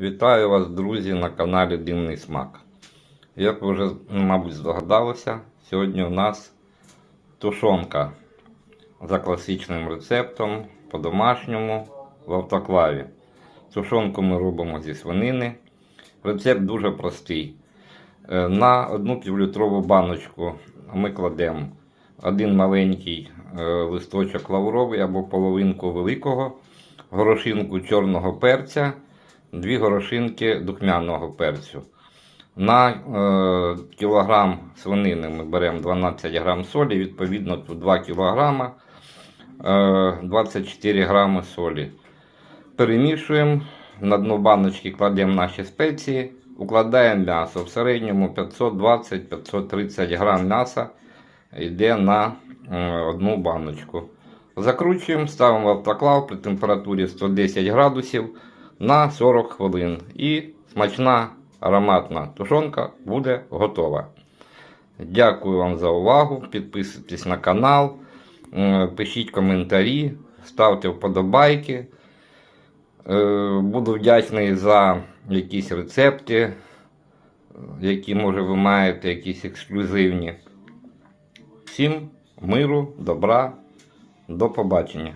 Вітаю вас, друзі, на каналі Дивний Смак. Як ви вже, мабуть, здогадалися, сьогодні у нас тушонка за класичним рецептом по-домашньому в автоклаві. Тушонку ми робимо зі свинини. Рецепт дуже простий. Е, На одну півлітрову баночку ми кладемо один маленький е, листочок лавровий або половинку великого, горошинку чорного перця, дві горошинки духмяного перцю. На е, кілограм свинини ми беремо 12 грам солі, відповідно тут 2 кілограма, е, 24 грами солі. Перемішуємо, на дно баночки кладемо наші спеції, укладаємо м'ясо. В середньому 520-530 грам м'яса йде на е, одну баночку. Закручуємо, ставимо в автоклав при температурі 110 градусів на 40 хвилин. І смачна ароматна тушонка буде готова. Дякую вам за увагу. Підписуйтесь на канал, пишіть коментарі, ставте вподобайки. Е, Буду вдячний за якісь рецепти, які, може, ви маєте, якісь ексклюзивні. Всім миру, добра, до побачення.